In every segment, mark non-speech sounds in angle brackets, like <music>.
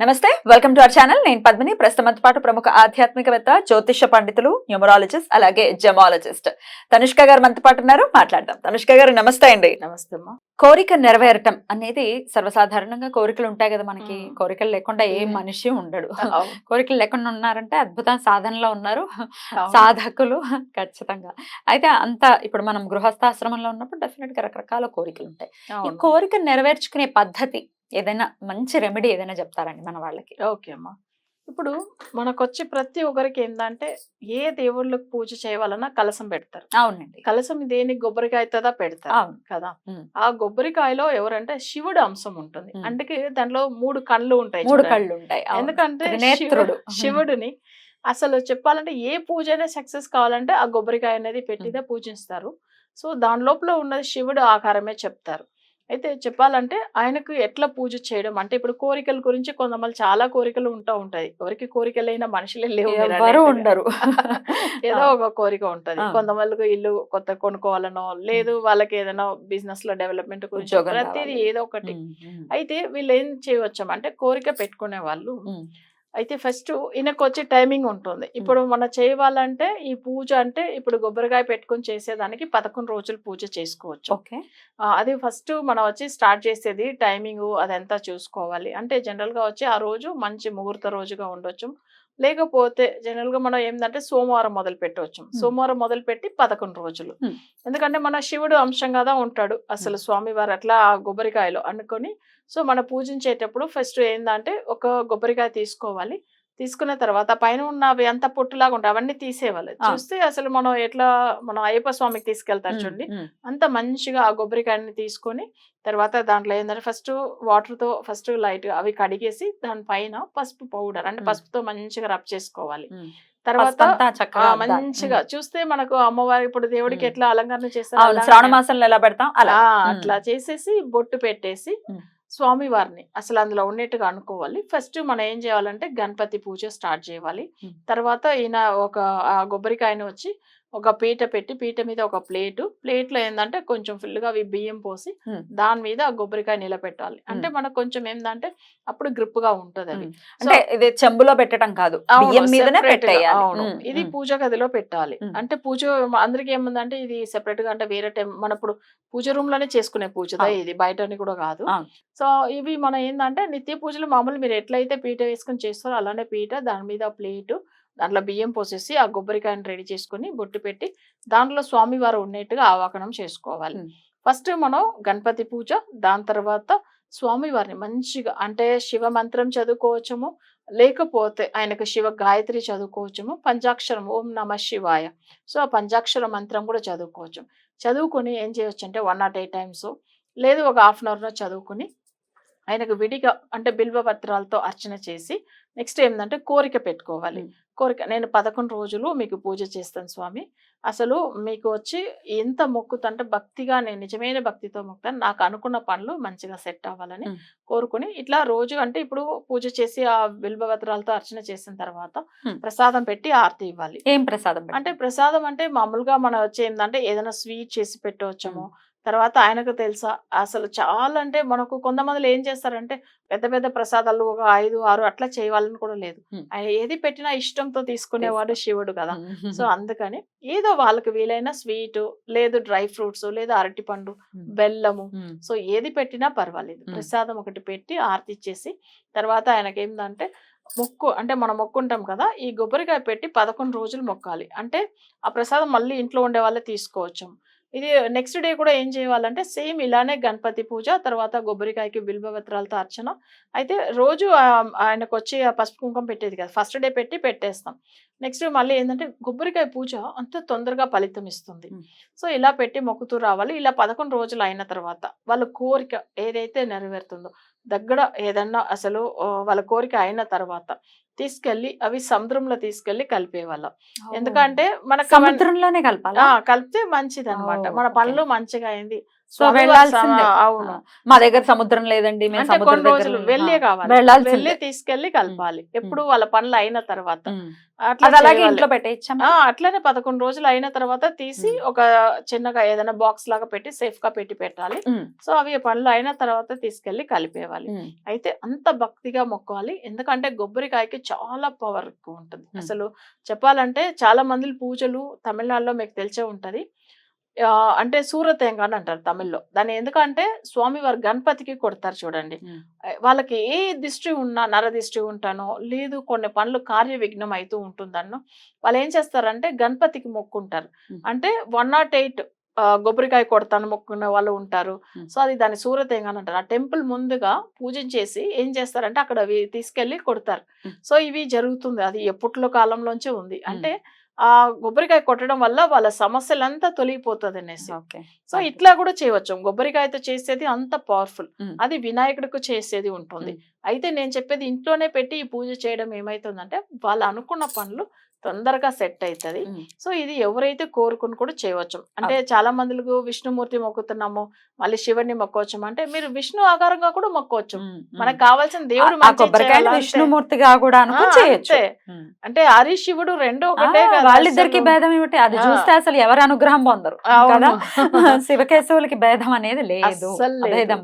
నమస్తే welcome to our channel నేను పద్మిని. ప్రస్తుతంతో పాటు ప్రముఖ ఆధ్యాత్మికవేత్త జ్యోతిష పండితులు న్యూమరాలజిస్ట్ అలాగే జమాలజిస్ట్. తనుష్క గారు మనతో పాటు ఉన్నారు. మాట్లాడదాం. తనుష్క గారు నమస్తే అండి. నమస్తే అమ్మా. కోరిక నెరవేరటం అనేది సర్వసాధారణంగా కోరికలు ఉంటాయి కదా మనకి. కోరికలు లేకుండా ఏ. మనిషి ఉండడు. కోరికలు లేకుండా ఉన్నారంటే అద్భుత. సాధనలో ఉన్నారు. సాధకులు ఖచ్చితంగా. అయితే అంత ఇప్పుడు మనం గృహస్థాశ్రమంలో ఉన్నప్పుడు డెఫినెట్గా రకరకాల కోరికలు ఉంటాయి. ఈ. కోరిక నెరవేర్చుకునే పద్ధతి ఏదైనా మంచి రెమెడీ ఏదైనా చెప్తారండి మన వాళ్ళకి. ఓకే అమ్మా. ఇప్పుడు మనకు వచ్చి ప్రతి ఒక్కరికి ఏంటంటే ఏ దేవుళ్ళకి పూజ చేయవాలన్నా కలసం పెడతారు. అవునండి. కలసం దేనికి కొబ్బరికాయ అవుతుందా పెడతారు అవును. కదా. ఆ కొబ్బరికాయలో ఎవరంటే శివుడు అంశం ఉంటుంది. అందుకే దాంట్లో మూడు కళ్ళు ఉంటాయి మూడు. కళ్ళు ఉంటాయి. ఎందుకంటే. శివుడు- శివుడిని అసలు చెప్పాలంటే ఏ పూజ అయినా సక్సెస్ కావాలంటే ఆ కొబ్బరికాయ అనేది పెట్టిదే పూజిస్తారు. సో దాని లోపల ఉన్నది శివుడు ఆకారమే చెప్తారు. అయితే చెప్పాలంటే ఆయనకు ఎట్లా పూజ చేయడం? అంటే ఇప్పుడు కోరికల గురించి కొంతమంది చాలా కోరికలు ఉంటా ఉంటాయి. ఎవరికి కోరికలైన మనుషులే లేవు. ఉండరు. <laughs> ఏదో ఒక కోరిక ఉంటది. కొంతమందికి ఇల్లు కొత్త కొనుక్కోవాలనో లేదు వాళ్ళకి ఏదైనా బిజినెస్లో డెవలప్మెంట్ గురించి ప్రతిదీ. ఏదో ఒకటి. అయితే వీళ్ళు ఏం చేయవచ్చు? అంటే కోరిక పెట్టుకునే వాళ్ళు. అయితే ఫస్ట్ ఈయనకు వచ్చే టైమింగ్ ఉంటుంది. ఇప్పుడు మనం చేయాలంటే ఈ పూజ అంటే ఇప్పుడు కొబ్బరికాయ పెట్టుకొని చేసేదానికి పదకొండు రోజులు పూజ చేసుకోవచ్చు. ఓకే. అది ఫస్ట్ మనం వచ్చి స్టార్ట్ చేసేది టైమింగ్ అదంతా చూసుకోవాలి. అంటే జనరల్గా వచ్చి ఆ రోజు మంచి ముహూర్త రోజుగా ఉండొచ్చు. లేకపోతే జనరల్గా మనం ఏంటంటే సోమవారం మొదలు పెట్టవచ్చు సోమవారం మొదలు పెట్టి పదకొండు రోజులు. ఎందుకంటే మన శివుడు అంశం కదా ఉంటాడు. అసలు స్వామివారు అట్లా ఆ కొబ్బరికాయలో అనుకొని సో మనం పూజించేటప్పుడు ఫస్ట్ ఏంటంటే ఒక కొబ్బరికాయ తీసుకోవాలి తీసుకున్న తర్వాత పైన ఉన్నవి అంత పొట్టులాగా ఉంటాయి అవన్నీ తీసేయాలి ఆ. చూస్తే అసలు మనం ఎట్లా మనం అయ్యప్ప స్వామికి తీసుకెళ్తారు చూడండి. అంత మంచిగా ఆ కొబ్బరికాయని తీసుకొని తర్వాత దాంట్లో ఏంటంటే ఫస్ట్ వాటర్తో ఫస్ట్ లైట్ అవి కడిగేసి దాని పైన పసుపు పౌడర్ అంటే. పసుపుతో మంచిగా రబ్ చేసుకోవాలి. తర్వాత. మంచిగా చూస్తే మనకు అమ్మవారి ఇప్పుడు దేవుడికి. ఎట్లా అలంకరణ చేస్తారు శ్రావణ మాసంలో ఎలా పెడతాం అలా. అట్లా చేసేసి బొట్టు పెట్టేసి మ్మ్. స్వామి వారిని అసలు అందులో ఉన్నట్టుగా అనుకోవాలి ఫస్ట్ మనం ఏం చేయాలంటే గణపతి పూజ స్టార్ట్ చేయాలి. తర్వాత ఈయన ఒక ఆ కొబ్బరికాయని వచ్చి ఒక పీట పెట్టి పీట మీద ఒక ప్లేటు ప్లేట్లో ఏంటంటే కొంచెం ఫుల్గా అవి బియ్యం పోసి. దాని మీద ఆ కొబ్బరికాయ నిలబెట్టాలి అంటే మనకు కొంచెం ఏంటంటే అప్పుడు గ్రిప్గా ఉంటది అది. అంటే ఇది చెంబులో పెట్టడం కాదు అవును, ఇది. పూజ గదిలో పెట్టాలి. అంటే పూజ అందరికి ఏముందంటే ఇది సెపరేట్గా అంటే వేరే టైం మన ఇప్పుడు పూజ రూమ్లోనే చేసుకునే పూజ అవును. ఇది బయట కూడా కాదు. సో ఇవి మనం ఏంటంటే నిత్య పూజలు మామూలు మీరు ఎట్లయితే పీట వేసుకొని చేస్తారో అలానే పీట దాని మీద ప్లేట్ దాంట్లో బియ్యం పోసేసి ఆ కొబ్బరికాయని రెడీ చేసుకొని బొట్టు పెట్టి దాంట్లో స్వామివారు ఉన్నట్టుగా ఆవాకనం చేసుకోవాలి. ఫస్ట్ మనం గణపతి పూజ దాని తర్వాత స్వామివారిని మంచిగా అంటే శివ మంత్రం చదువుకోవచ్చము లేకపోతే ఆయనకు శివ గాయత్రి చదువుకోవచ్చము పంచాక్షరం ఓం నమ శివాయ సో ఆ పంచాక్షర మంత్రం కూడా చదువుకోవచ్చు చదువుకొని ఏం చేయొచ్చు అంటే వన్ నాట్ ఎయిట్ టైమ్స్ లేదు ఒక హాఫ్ అన్ అవర్లో చదువుకొని ఆయనకు విడిగా అంటే బిల్వ పత్రాలతో అర్చన చేసి నెక్స్ట్ ఏంటంటే కోరిక పెట్టుకోవాలి. కోరిక నేను పదకొండు రోజులు మీకు పూజ చేస్తాను స్వామి అసలు మీకు వచ్చి ఎంత మొక్కుతంటే భక్తిగా నేను నిజమైన భక్తితో మొక్కుతాను నాకు అనుకున్న పనులు మంచిగా సెట్ అవ్వాలని. కోరుకుని ఇట్లా రోజు అంటే ఇప్పుడు పూజ చేసి ఆ బిల్వ పత్రాలతో అర్చన చేసిన తర్వాత. ప్రసాదం పెట్టి ఆరతి ఇవ్వాలి ఏం ప్రసాదం? అంటే ప్రసాదం అంటే మామూలుగా మనం వచ్చి ఏంటంటే ఏదైనా స్వీట్ చేసి పెట్టవచ్చము తర్వాత ఆయనకు తెలుసా అసలు చాలా అంటే మనకు కొంతమంది ఏం చేస్తారంటే పెద్ద పెద్ద ప్రసాదాలు ఒక ఐదు ఆరు అట్లా చేయాలని కూడా లేదు. ఆయన ఏది పెట్టినా ఇష్టంతో తీసుకునేవాడు శివుడు కదా. సో అందుకని ఏదో వాళ్ళకి వీలైన స్వీట్ లేదు డ్రై ఫ్రూట్స్ లేదు అరటిపండు. బెల్లము. సో ఏది పెట్టినా పర్వాలేదు. ప్రసాదం ఒకటి పెట్టి ఆరతి ఇచ్చేసి తర్వాత ఆయనకి ఏంటంటే మొక్కు అంటే మనం మొక్కుంటాం కదా ఈ కొబ్బరికాయ పెట్టి పదకొండు రోజులు మొక్కాలి అంటే ఆ ప్రసాదం మళ్ళీ ఇంట్లో ఉండే వాళ్ళే తీసుకోవచ్చు ఇది నెక్స్ట్ డే కూడా ఏం చేయాలంటే సేమ్ ఇలానే గణపతి పూజ తర్వాత కొబ్బరికాయకి బిల్వపత్రాలతో అర్చన. అయితే రోజు ఆయనకు వచ్చి పసుపు కుంకుమ పెట్టేది కదా ఫస్ట్ డే పెట్టి పెట్టేస్తాం. నెక్స్ట్ మళ్ళీ ఏంటంటే కొబ్బరికాయ పూజ అంత తొందరగా ఫలితం ఇస్తుంది. సో ఇలా పెట్టి మొక్కుతూ రావాలి. ఇలా పదకొండు రోజులు అయిన తర్వాత వాళ్ళ కోరిక ఏదైతే నెరవేరుతుందో దగ్గర ఏదన్నా అసలు వాళ్ళ కోరిక అయిన తర్వాత తీసుకెళ్ళి అవి సముద్రంలో తీసుకెళ్ళి కలిపేవాళ్ళం. ఎందుకంటే మనకు అవన్నీ- సముద్రంలోనే కలపాలా? కలిపితే మంచిది అనమాట ఓ, మన. పనులు మంచిగా అయింది. సో వెళ్ళాల్సిందే. అవును. మా దగ్గర సముద్రం లేదండి మేము కొన్ని రోజులు. వెళ్ళే కావాలి. వెళ్ళి తీసుకెళ్ళి కలపాలి. ఎప్పుడు వాళ్ళ పనులు అయిన తర్వాత అలాగే. ఇంట్లో పెట్టేయచ్చా అట్లనే పదకొండు రోజులు అయిన తర్వాత తీసి. ఒక చిన్నగా ఏదైనా బాక్స్ లాగా పెట్టి సేఫ్గా పెట్టి పెట్టాలి. సో అవి పనులు అయిన తర్వాత తీసుకెళ్ళి కలిపేవాలి. అయితే అంత భక్తిగా మొక్కాలి. ఎందుకంటే కొబ్బరికాయకి చాలా పవర్ ఎక్కువ ఉంటుంది. అసలు చెప్పాలంటే చాలా మంది పూజలు తమిళనాడులో మీకు తెలిసే ఉంటది. అంటే సూరతేంగ అని అంటారు తమిళ్ళో. దాన్ని ఎందుకంటే స్వామి వారు గణపతికి కొడతారు చూడండి. వాళ్ళకి ఏ దిష్టి ఉన్నా నర దిష్టి ఉంటానో లేదు కొన్ని పనులు కార్య విఘ్నం అవుతూ ఉంటుందన్నో వాళ్ళు ఏం చేస్తారంటే గణపతికి మొక్కుంటారు. అంటే వన్ నాట్ ఎయిట్ కొబ్బరికాయ కొడతాను మొక్కున్న వాళ్ళు ఉంటారు. సో అది దాని సూరతేంగ అంటారు ఆ టెంపుల్ ముందుగా పూజించేసి ఏం చేస్తారంటే అక్కడ అవి తీసుకెళ్ళి కొడతారు. సో ఇవి జరుగుతుంది. అది ఎప్పట్లో కాలంలోంచే ఉంది. అంటే ఆ కొబ్బరికాయ కొట్టడం వల్ల వాళ్ళ సమస్యలంతా తొలగిపోతుంది అనేసి ఓకే. సో ఇట్లా కూడా చేయవచ్చు. కొబ్బరికాయతో చేసేది అంత పవర్ఫుల్. అది వినాయకుడికి చేసేది ఉంటుంది. అయితే నేను చెప్పేది ఇంట్లోనే పెట్టి ఈ పూజ చేయడం ఏమైతుందంటే వాళ్ళు అనుకున్న పనులు తొందరగా సెట్ అవుతుంది. సో ఇది ఎవరైతే కోరుకుని కూడా చేయవచ్చు. అంటే చాలా మందికి విష్ణుమూర్తి మొక్కుతున్నాము మళ్ళీ శివుడిని మొక్కవచ్చు అంటే మీరు విష్ణు ఆకారంగా కూడా మొక్కవచ్చు. మనకు కావాల్సిన దేవుడు. విష్ణుమూర్తిగా కూడా చేయొచ్చు. అంటే హరి శివుడు రెండు ఒకటే వాళ్ళిద్దరికి. భేదం ఏమిటి? అది. చూస్తే అసలు ఎవరు అనుగ్రహం పొందరు. కదా? <laughs> శివకేశవులకి భేదం అనేది లేదు.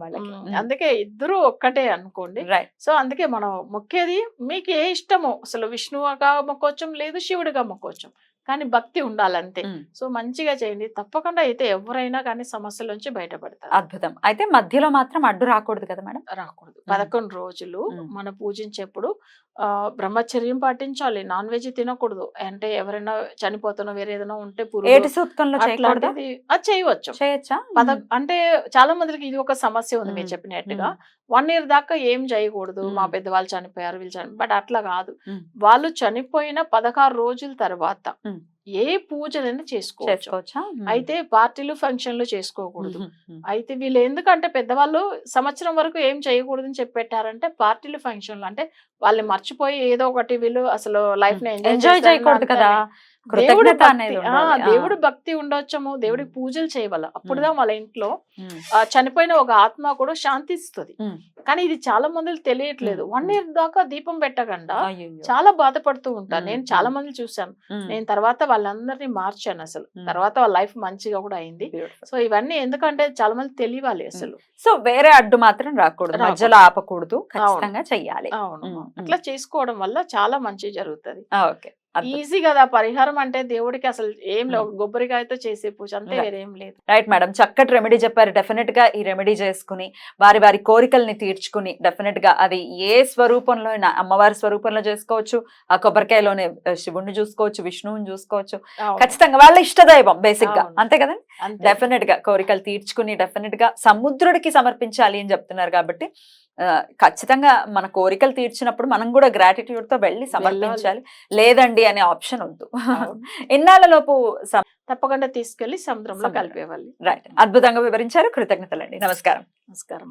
వాళ్ళకి. అందుకే ఇద్దరు ఒక్కటే అనుకోండి. ఉంటాయి. సో అందుకే మనం మొక్కేది మీకు ఏ ఇష్టమో. అసలు విష్ణువుగా మొక్కోవచ్చు లేదు శివుడిగా మొక్కోవచ్చు. కానీ భక్తి ఉండాలంతే. సో మంచిగా చేయండి. తప్పకుండా అయితే ఎవరైనా కానీ సమస్యల నుంచి బయటపడతారు. అద్భుతం. అయితే మధ్యలో మాత్రం అడ్డు రాకూడదు కదా మేడం? రాకూడదు. పదకొండు రోజులు. మనం పూజించేప్పుడు ఆ బ్రహ్మచర్యం పాటించాలి. నాన్ వెజ్ తినకూడదు. అంటే ఎవరైనా చనిపోతున్నా వేరే ఏదైనా ఉంటే అది చేయవచ్చు. చేయొచ్చా? అంటే చాలా మందికి ఇది ఒక సమస్య ఉంది మీరు. చెప్పినట్టుగా. వన్ ఇయర్ దాకా ఏం చేయకూడదు. మా. పెద్దవాళ్ళు చనిపోయారు వీళ్ళు చని బట్ అట్లా కాదు. వాళ్ళు చనిపోయిన పదహారు రోజుల తర్వాత మ్మ్. ఏ పూజలైనా చేసుకోవచ్చు. అయితే పార్టీలు ఫంక్షన్లు చేసుకోకూడదు. అయితే వీళ్ళు ఎందుకంటే పెద్దవాళ్ళు సంవత్సరం వరకు ఏం చేయకూడదు అని చెప్పి పెట్టారంటే పార్టీలు ఫంక్షన్లు అంటే వాళ్ళు మర్చిపోయి ఏదో ఒకటి వీళ్ళు అసలు లైఫ్ని ఎంజాయ్ చేయకూడదు కదా? దేవుడు భక్తి. దేవుడు భక్తి ఉండొచ్చము. దేవుడికి మ్మ్. పూజలు చేయవాల. అప్పుడుదా వాళ్ళ ఇంట్లో చనిపోయిన ఒక ఆత్మ కూడా శాంతిస్తుంది. కానీ ఇది చాలా మందికి తెలియట్లేదు. వన్ ఇయర్ దాకా దీపం పెట్టకుండా. చాలా బాధపడుతూ ఉంటారు. మ్మ్. నేను చాలా మంది చూసాను. నేను తర్వాత వాళ్ళందరినీ మార్చాను అసలు. తర్వాత వాళ్ళ లైఫ్ మంచిగా కూడా అయింది. సో ఇవన్నీ ఎందుకంటే చాలా మంది తెలియాలి అసలు సో వేరే అడ్డు మాత్రం రాకూడదు. మధ్యలో ఆపకూడదు ఖచ్చితంగా చెయ్యాలి అవును. అట్లా చేసుకోవడం వల్ల చాలా మంచి జరుగుతుంది ఓకే. ఈజీ కదా పరిహారం అంటే దేవుడికి అసలు ఏం లేవు. కొబ్బరికాయతో చేసే పూజ అంతే. వేరేం లేదు రైట్ మేడం చక్కటి రెమెడీ చెప్పారు డెఫినెట్గా ఈ రెమెడీ చేసుకుని వారి వారి కోరికల్ని తీర్చుకుని డెఫినెట్గా అది ఏ స్వరూపంలో అమ్మవారి స్వరూపంలో చేసుకోవచ్చు ఆ కొబ్బరికాయలోనే శివుణ్ణి చూసుకోవచ్చు విష్ణువుని చూసుకోవచ్చు. ఖచ్చితంగా వాళ్ళ ఇష్టదైవం బేసిక్గా. అంతే కదండి అంతే. డెఫినెట్గా కోరికలు తీర్చుకుని డెఫినెట్గా సముద్రుడికి సమర్పించాలి అని చెప్తున్నారు కాబట్టి ఖచ్చితంగా మన కోరికలు తీర్చినప్పుడు మనం కూడా గ్రాటిట్యూడ్తో వెళ్ళి సమర్పించాలి. లేదండి అనే ఆప్షన్ వద్దు. అవును. <laughs> ఎన్నాళ్ళ లోపు తప్పకుండా తీసుకెళ్ళి సముద్రంలో సముద్రం. కలిపేవాళ్ళు. రైట్ అద్భుతంగా వివరించారు. కృతజ్ఞతలండి. నమస్కారం. నమస్కారం.